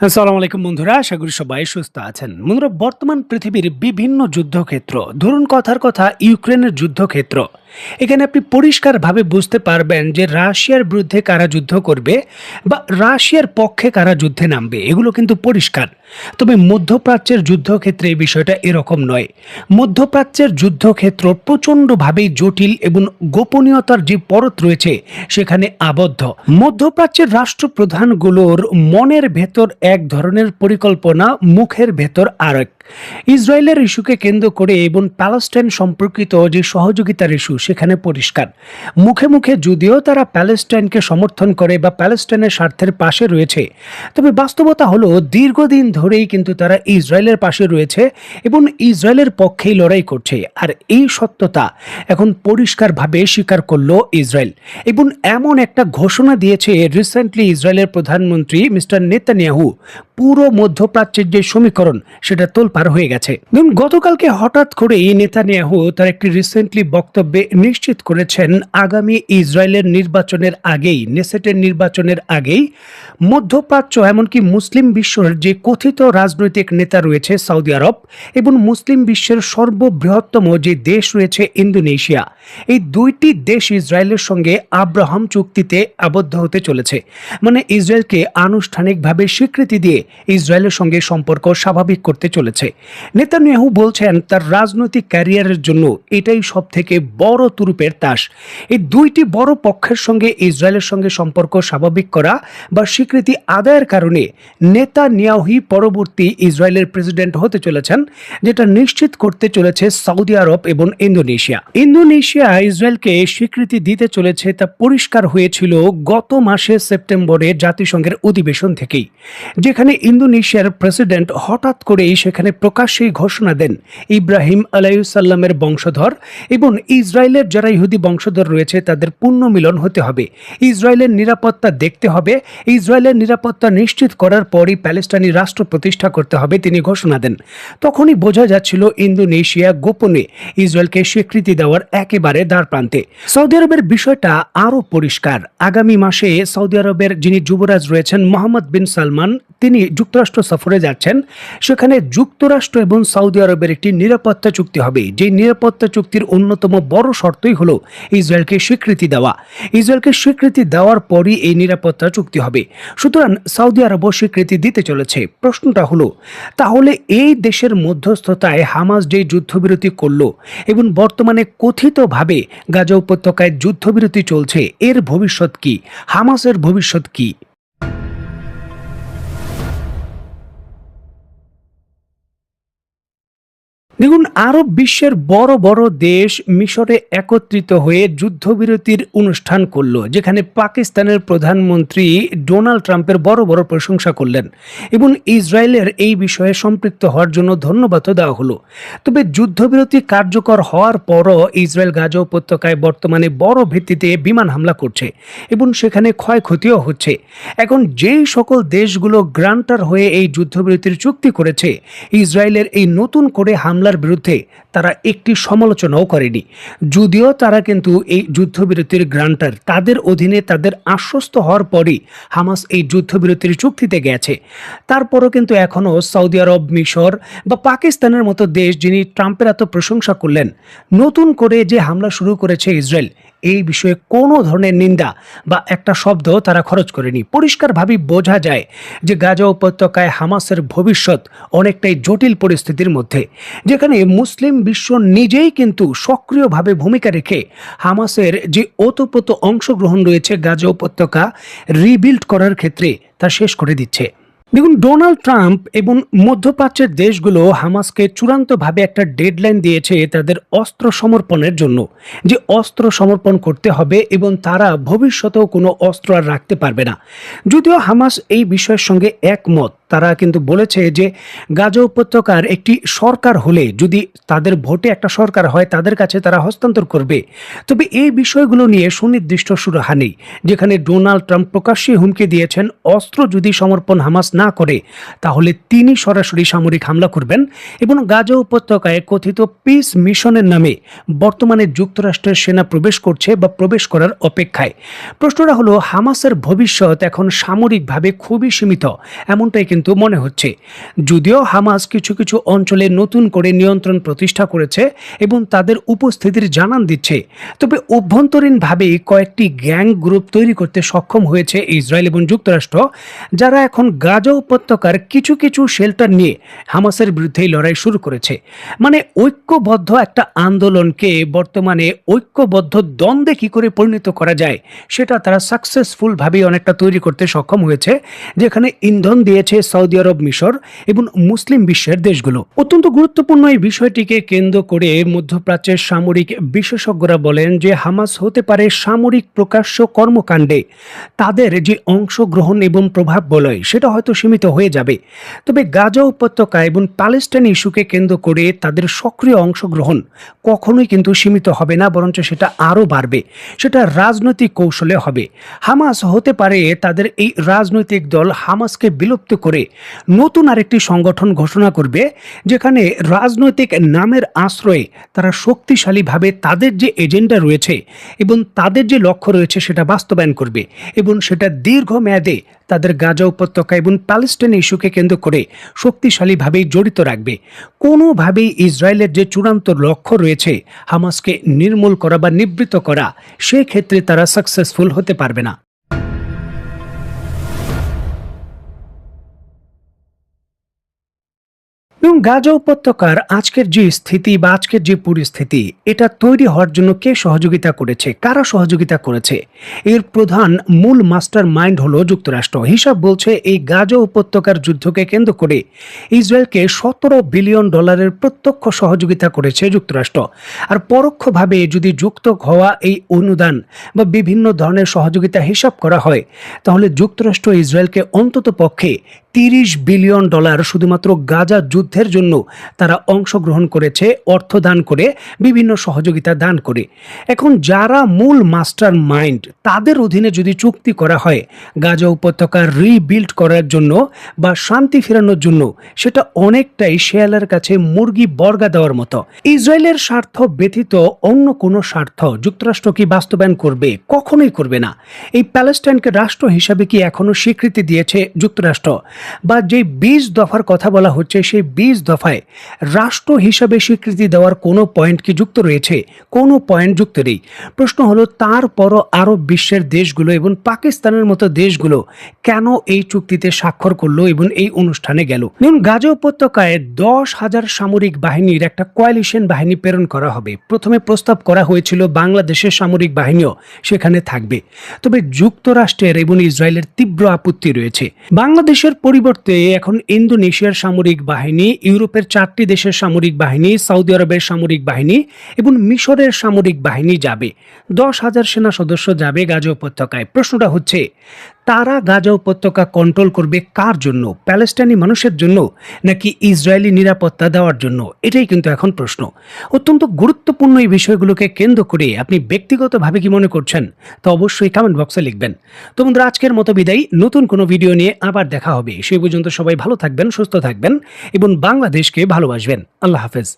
আসসালামু আলাইকুম বন্ধুরা, আশা করি সবাই সুস্থ আছেন। বন্ধুরা, বর্তমান পৃথিবীর বিভিন্ন যুদ্ধক্ষেত্র, ধরুন কথার কথা, ইউক্রেনের যুদ্ধক্ষেত্র, এখানে আপনি পরিষ্কারভাবে বুঝতে পারবেন যে রাশিয়ার বিরুদ্ধে কারা যুদ্ধ করবে বা রাশিয়ার পক্ষে কারা যুদ্ধে নামবে, এগুলো কিন্তু পরিষ্কার। তবে মধ্যপ্রাচ্যের যুদ্ধক্ষেত্রে এই বিষয়টা এরকম নয়। মধ্যপ্রাচ্যের যুদ্ধক্ষেত্র প্রচণ্ডভাবেই জটিল এবং গোপনীয়তার যে পরত রয়েছে, সেখানে আবদ্ধ। মধ্যপ্রাচ্যের রাষ্ট্রপ্রধানগুলোর মনের ভেতর এক ধরনের পরিকল্পনা, মুখের ভেতর আরেক। ইসরায়েলের ইস্যুকে কেন্দ্র করে এবং প্যালেস্টাইন সম্পর্কিত যে সহযোগিতার ইস্যু সেখানে পরিষ্কার। মুখে মুখে যদিও তারা প্যালেস্টাইনকে সমর্থন করে বা প্যালেস্টাইনের স্বার্থের পাশে রয়েছে, তবে বাস্তবতা হলো দীর্ঘদিন ধরেই কিন্তু তারা ইসরায়েলের পাশে রয়েছে এবং ইসরায়েলের পক্ষেই লড়াই করছে। আর এই সত্যতা এখন পরিষ্কারভাবে স্বীকার করল ইসরায়েল এবং এমন একটা ঘোষণা দিয়েছে রিসেন্টলি ইসরায়েলের প্রধানমন্ত্রী মিস্টার নেতানিয়াহু, পুরো মধ্যপ্রাচ্যের যে সমীকরণ সেটা তোলপার হয়ে গেছে। ধরুন, গতকালকে হঠাৎ করেই নেতানিয়াহু তার একটি রিসেন্টলি বক্তব্যে নিশ্চিত করেছেন, আগামী ইসরায়েলের নির্বাচনের আগেই, নেসেটের নির্বাচনের আগেই মধ্যপ্রাচ্য এমনকি মুসলিম বিশ্বের যে কথিত রাজনৈতিক নেতা রয়েছে সৌদি আরব এবং মুসলিম বিশ্বের সর্ববৃহত্তম যে দেশ রয়েছে ইন্দোনেশিয়া, এই দুইটি দেশ ইসরায়েলের সঙ্গে আব্রাহাম চুক্তিতে আবদ্ধ হতে চলেছে। মানে ইসরায়েলকে আনুষ্ঠানিকভাবে স্বীকৃতি দিয়ে ইসরায়েলের সঙ্গে সম্পর্ক স্বাভাবিক করতে চলেছে। নেতানিয়াহু বলছেন, তার রাজনৈতিক ক্যারিয়ারের জন্য এটাই সব থেকে বড় তুরুপের তাস। এই দুইটি বড় পক্ষের সঙ্গে ইসরায়েলের সঙ্গে সম্পর্ক স্বাভাবিক করা বা স্বীকৃতি আদায়ের কারণে নেতা নিয়াহি পরবর্তী ইসরায়েলের প্রেসিডেন্ট হতে চলেছেন, যেটা নিশ্চিত করতে চলেছে সৌদি আরব এবং ইন্দোনেশিয়া। ইন্দোনেশিয়া ইসরায়েলকে স্বীকৃতি দিতে চলেছে তা পরিষ্কার হয়েছিল গত মাসে সেপ্টেম্বরে জাতিসংঘের অধিবেশন থেকেই, যেখানে ইন্দোনেশিয়ার প্রেসিডেন্ট হঠাৎ করেই সেখানে প্রকাশ্যেই ঘোষণা দেন ইব্রাহিম আলাইসাল্লামের বংশধর এবং ইসরায়েলের যারা ইহুদি বংশধর রয়েছে, তাদের পুণ্য মিলন হতে হবে। ইসরায়েলের নিরাপত্তা দেখতে হবে। ইসরায়েলের নিরাপত্তা নিশ্চিত করার পরই প্যালেস্টাইনি রাষ্ট্র প্রতিষ্ঠা করতে হবে তিনি ঘোষণা দেন। তখনই বোঝা যাচ্ছিল ইন্দোনেশিয়া গোপনে ইসরায়েলকে স্বীকৃতি দেওয়ার একেবারে দ্বার প্রান্তে সৌদি আরবের বিষয়টা আরও পরিষ্কার। আগামী মাসে সৌদি আরবের যিনি যুবরাজ রয়েছেন, মোহাম্মদ বিন সালমান, তিনি যুক্তরাষ্ট্র সফরে যাচ্ছেন। সেখানে যুক্তরাষ্ট্র এবং সৌদি আরবের একটি নিরাপত্তা চুক্তি হবে। যে নিরাপত্তা চুক্তির অন্যতম বড় শর্তই হলো ইসরায়েলকে স্বীকৃতি দেওয়া। ইসরায়েলকে স্বীকৃতি দেওয়ার পরই এই নিরাপত্তা চুক্তি হবে। সুতরাং সৌদি আরবও স্বীকৃতি দিতে চলেছে। প্রশ্নটা হলো, তাহলে এই দেশের মধ্যস্থতায় হামাস যে যুদ্ধবিরতি করল এবং বর্তমানে কথিতভাবে গাজা উপত্যকায় যুদ্ধবিরতি চলছে, এর ভবিষ্যৎ কি? হামাসের ভবিষ্যৎ কি? আরব বিশ্বের বড় বড় দেশ মিশরে একত্রিত হয়ে যুদ্ধবিরতির অনুষ্ঠান করল, যেখানে পাকিস্তানের প্রধানমন্ত্রী ডোনাল্ড ট্রাম্পের বড় বড় প্রশংসা করলেন এবং ইসরায়েলের এই বিষয়ে সম্পৃক্ত হওয়ার জন্য ধন্যবাদও দেওয়া হলো। তবে যুদ্ধবিরতি কার্যকর হওয়ার পরও ইসরায়েল গাজা উপত্যকায় বর্তমানে বড় ভিত্তিতে বিমান হামলা করছে এবং সেখানে ক্ষয়ক্ষতিও হচ্ছে। এখন যেই সকল দেশগুলো গ্রান্টার হয়ে এই যুদ্ধবিরতির চুক্তি করেছে, ইসরায়েলের এই নতুন করে হামলার বিরুদ্ধে তারা একটি সমালোচনাও করেনি। যদিও তারা কিন্তু এই যুদ্ধবিরতির গ্রান্টার তাদের অধীনে তাদের আশ্বস্ত হওয়ার পরই হামাস এই যুদ্ধবিরতির চুক্তিতে গেছে। তারপরও কিন্তু এখনও সৌদি আরব, মিশর বা পাকিস্তানের মতো দেশ যিনি ট্রাম্পের এত প্রশংসা করলেন, নতুন করে যে হামলা শুরু করেছে ইসরায়েল, এই বিষয়ে কোনো ধরনের নিন্দা বা একটা শব্দ তারা খরচ করেনি। পরিষ্কারভাবে বোঝা যায় যে গাজা উপত্যকায় হামাসের ভবিষ্যৎ অনেকটাই জটিল পরিস্থিতির মধ্যে, যেখানে মুসলিম বিশ্ব নিজেই কিন্তু সক্রিয়ভাবে ভূমিকা রেখে হামাসের যে ওতপ্রোত অংশগ্রহণ রয়েছে গাজা উপত্যকা রিবিল্ড করার ক্ষেত্রে তা শেষ করে দিচ্ছে। দেখুন, ডোনাল্ড ট্রাম্প এবং মধ্যপ্রাচ্যের দেশগুলো হামাসকে চূড়ান্তভাবে একটা ডেডলাইন দিয়েছে তাদের অস্ত্র সমর্পণের জন্য। যে অস্ত্র সমর্পণ করতে হবে এবং তারা ভবিষ্যতেও কোনো অস্ত্র আর রাখতে পারবে না। যদিও হামাস এই বিষয়ের সঙ্গে একমত তারা কিন্তু বলেছে যে গাজা উপত্যকার একটি সরকার হলে যদি তাদের ভোটে একটা সরকার হয়, তাদের কাছে তারা হস্তান্তর করবে। তবে এই বিষয়গুলো নিয়ে সুনির্দিষ্ট সুরাহা নেই, যেখানে ডোনাল্ড ট্রাম্প প্রকাশ্যে হুমকি দিয়েছেন, অস্ত্র যদি সমর্পণ হামাস না করে, তাহলে তিনি সরাসরি সামরিক হামলা করবেন এবং গাজা উপত্যকায় কথিত পিস মিশনের নামে বর্তমানে যুক্তরাষ্ট্রের সেনা প্রবেশ করছে বা প্রবেশ করার অপেক্ষায়। প্রশ্নটা হলো, হামাসের ভবিষ্যৎ এখন সামরিকভাবে খুবই সীমিত, এমনটাই কিন্তু মনে হচ্ছে। যদিও হামাস কিছু কিছু অঞ্চলে নতুন করে নিয়ন্ত্রণ প্রতিষ্ঠা করেছে এবং তাদের উপস্থিতির জানান দিচ্ছে, তবে অভ্যন্তরীণভাবে কয়েকটি গ্যাং গ্রুপ তৈরি করতে সক্ষম হয়েছে ইসরায়েল এবং যুক্তরাষ্ট্র, যারা এখন গাজা উপত্যকার কিছু কিছু শেল্টার নিয়ে হামাসের বিরুদ্ধে লড়াই শুরু করেছে। মানে ঐক্যবদ্ধ একটা আন্দোলনকে বর্তমানে ঐক্যবদ্ধ দ্বন্দ্বে কি করে পরিণত করা যায়, সেটা তারা সাকসেসফুলভাবে অনেকটা তৈরি করতে সক্ষম হয়েছে, যেখানে ইন্ধন দিয়েছে সৌদি আরব মিশর এবং মুসলিম বিশ্বের দেশগুলো। অত্যন্ত গুরুত্বপূর্ণ এই বিষয়টিকে কেন্দ্র করে মধ্যপ্রাচ্যের সামরিক বিশেষজ্ঞরা বলেন যে হামাস হতে পারে সামরিক প্রকাশ্য কর্মকাণ্ডে। তাদের যে অংশগ্রহণ এবং প্রভাব বলয় সেটা হয়তো সীমিত হয়ে যাবে। তবে গাজা উপত্যকা এবং প্যালেস্টাইন ইস্যুকে কেন্দ্র করে তাদের সক্রিয় অংশগ্রহণ কখনোই কিন্তু সীমিত হবে না, বরঞ্চ সেটা আরও বাড়বে। সেটা রাজনৈতিক কৌশলে হবে। হামাস হতে পারে তাদের এই রাজনৈতিক দল হামাসকে বিলুপ্ত করে নতুন আরেকটি সংগঠন ঘোষণা করবে, যেখানে রাজনৈতিক নামের আশ্রয়ে তারা শক্তিশালীভাবে তাদের যে এজেন্ডা রয়েছে এবং তাদের যে লক্ষ্য রয়েছে সেটা বাস্তবায়ন করবে এবং সেটা দীর্ঘমেয়াদে তাদের গাজা উপত্যকা এবং প্যালেস্টাইন ইস্যুকে কেন্দ্র করে শক্তিশালীভাবেই জড়িত রাখবে। কোনোভাবেই ইসরায়েলের যে চূড়ান্ত লক্ষ্য রয়েছে, হামাসকে নির্মূল করা বা নিবৃত করা, সেক্ষেত্রে তারা সাকসেসফুল হতে পারবে না। এবং গাজা উপত্যকার আজকের যে স্থিতি বা আজকের যে পরিস্থিতি, এটা তৈরি হওয়ার জন্য কে সহযোগিতা করেছে? কারা সহযোগিতা করেছে? এর প্রধান মূল মাস্টার মাইন্ড হলো যুক্তরাষ্ট্র। হিসাব বলছে এই গাজা উপত্যকার যুদ্ধকে কেন্দ্র করে ইসরায়েলকে সতেরো বিলিয়ন ডলারের প্রত্যক্ষ সহযোগিতা করেছে যুক্তরাষ্ট্র। আর পরোক্ষভাবে যদি যুক্ত হওয়া এই অনুদান বা বিভিন্ন ধরনের সহযোগিতা হিসাব করা হয়, তাহলে যুক্তরাষ্ট্র ইসরায়েলকে অন্তত পক্ষে তিরিশ বিলিয়ন ডলার শুধুমাত্র গাজা যুদ্ধের জন্য তারা অংশগ্রহণ করেছে, অর্থ দান করে, বিভিন্ন সহযোগিতা দান করে। এখন যারা মূল মাস্টার মাইন্ড, তাদের অধীনে যদি চুক্তি করা হয়, গাজা উপত্যকা রিবিল্ড করার জন্য বা শান্তি ফেরানোর জন্য, সেটা অনেকটাই শেয়ালের কাছে মুরগি বর্গা দেওয়ার মতো। ইসরায়েলের স্বার্থ ব্যতীত অন্য কোনো স্বার্থ যুক্তরাষ্ট্র কি বাস্তবায়ন করবে, কখনোই করবে না। এই প্যালেস্টাইনকে রাষ্ট্র হিসাবে কি এখনও স্বীকৃতি দিয়েছে যুক্তরাষ্ট্র? বা যে বিশ দফার কথা বলা হচ্ছে, সেই বিশ দফায় রাষ্ট্র হিসাবে স্বীকৃতি দেওয়ার কোনো পয়েন্ট কি যুক্ত রয়েছে? কোনো পয়েন্ট যুক্ত নেই। প্রশ্ন হলো, তারপরও আরব বিশ্বের দেশগুলো এবং পাকিস্তানের মতো দেশগুলো কেন এই চুক্তিতে স্বাক্ষর করল এবং এই অনুষ্ঠানে গেল? দেখুন, গাজা উপত্যকায় দশ হাজার সামরিক বাহিনীর একটা কোয়ালিশন বাহিনী প্রেরণ করা হবে। প্রথমে প্রস্তাব করা হয়েছিল, বাংলাদেশের সামরিক বাহিনীও সেখানে থাকবে। তবে যুক্তরাষ্ট্রের এবং ইসরায়েলের তীব্র আপত্তি রয়েছে। বাংলাদেশের পরিবর্তে এখন ইন্দোনেশিয়ার সামরিক বাহিনী ইউরোপের চারটি দেশের সামরিক বাহিনী, সৌদি আরবের সামরিক বাহিনী এবং মিশরের সামরিক বাহিনী যাবে। দশ হাজার সেনা সদস্য যাবে গাজা উপত্যকায়। প্রশ্নটা হচ্ছে, তারা গাজা উপত্যকা কন্ট্রোল করবে কার জন্য? প্যালেস্টাইনি মানুষের জন্য নাকি ইসরায়েলি নিরাপত্তা দেওয়ার জন্য? এটাই কিন্তু এখন প্রশ্ন। অত্যন্ত গুরুত্বপূর্ণ এই বিষয়গুলোকে কেন্দ্র করে আপনি ব্যক্তিগতভাবে কি মনে করছেন? তা অবশ্যই কমেন্ট বক্সে লিখবেন। তো বন্ধুরা, আজকের মতো বিদায়। নতুন কোনো ভিডিও নিয়ে আবার দেখা হবে। সেই পর্যন্ত সবাই ভালো থাকবেন, সুস্থ থাকবেন এবং বাংলাদেশকে ভালোবাসবেন। আল্লাহ হাফেজ।